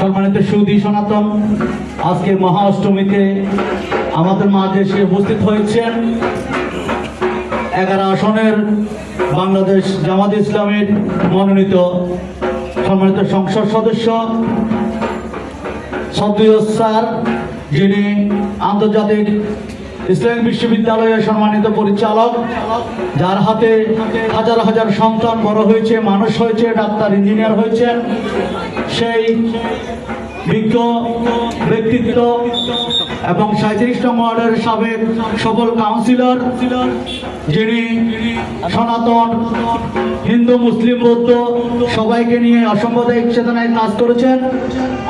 সম্মানিত সুদী সনাতন, আজকে মহা অষ্টমীতে আমাদের মাঝে এসে উপস্থিত হয়েছেন এগারো আসনের বাংলাদেশ জামাত ইসলামের মনোনীত সম্মানিত সংসদ সদস্য, সদ্য স্যার, যিনি আন্তর্জাতিক ইসলামিক বিশ্ববিদ্যালয়ের সম্মানিত পরিচালক, যার হাতে হাজার হাজার সন্তান বড় হয়েছে, মানুষ হয়েছে, ডাক্তার, ইঞ্জিনিয়ার হয়েছেন সেই বিজ্ঞ ব্যক্তিত্ব এবং সাঁত্রিশ নং ওয়ার্ডের সাবেক সফল কাউন্সিলর যিনি সনাতন হিন্দু মুসলিম বৌদ্ধ সবাইকে নিয়ে অসাম্প্রদায়িক চেতনায় কাজ করেছেন।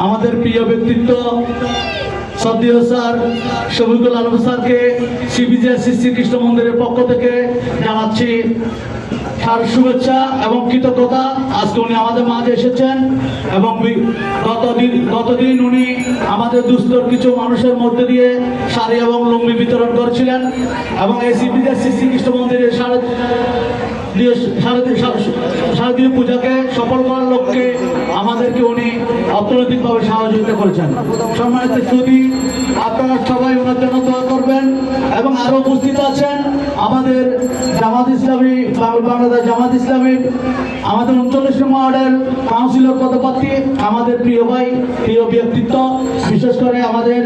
আমাদের প্রিয় ব্যক্তিত্ব সদ্দীয় স্যার, শফিকুল আলম স্যারকে সিবিজিএসসি শ্রীকৃষ্ণ মন্দিরের পক্ষ থেকে জানাচ্ছি তার শুভেচ্ছা এবং কৃতজ্ঞতা। আজকে উনি আমাদের মাঝে এসেছেন এবং গতদিন গতদিন উনি আমাদের দুস্থর কিছু মানুষের মধ্যে দিয়ে শাড়ি এবং লুঙ্গি বিতরণ করেছিলেন এবং এই সিবিজিএসসি শ্রীকৃষ্ণ মন্দিরের সাড়ে দিয়ে শারদীয় শারদীয় পূজাকে সফল করার অর্থনৈতিকভাবে সহযোগিতা করেছেন। সম্মানিত সুদী আপনারা সবাই ওনার জন্য দোয়া করবেন এবং আরও উপস্থিত আছেন আমাদের জামাত ইসলামী বাংলাদেশ জামাত ইসলামী, আমাদের উনচল্লিশ ওয়ার্ডের কাউন্সিলর পদপ্রার্থী, আমাদের প্রিয় ভাই, প্রিয় ব্যক্তিত্ব, বিশেষ করে আমাদের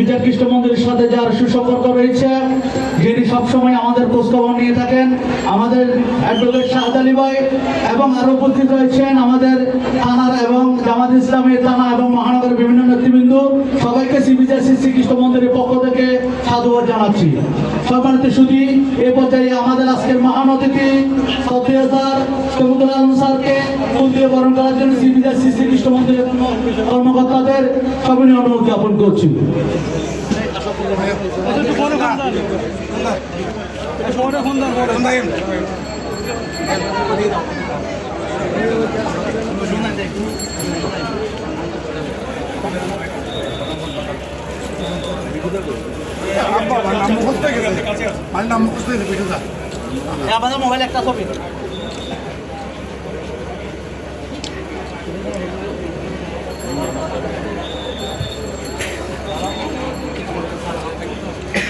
বিচার কৃষ্ণ মন্দিরের সাথে যার সুসম্পর্ক রয়েছে, যিনি সবসময় আমাদের খোঁজখবর নিয়ে থাকেন, আমাদের অ্যাডভোকেট শাহাদ আলী ভাই, এবং আরও উপস্থিত রয়েছেন আমাদের থানার এবং জামাত ইসলামী থানা এবং মহানগরের বিভিন্ন নেতৃবৃন্দ। সবাইকে সিবিজিএসসি শ্রীকৃষ্ণ মন্দিরের পক্ষ থেকে সাধুবাদ জানাচ্ছি। সম্মানিত সুদী এ পর্যায়ে আমাদের আজকের মহান অতিথি স্যার আলম স্যারকে ফুল দিয়ে বরণ করার জন্য সিবিজিএসসি শ্রীকৃষ্ণ মন্দিরের কর্মকর্তাদের সবিনয় অনুরোধ জ্ঞাপন করছি। আব্বা আমার নাম মুখস্থ হয়ে গেছে। আমার নাম মুখস্থ হয়ে গেছে আমাদের মোবাইল একটা ছবি।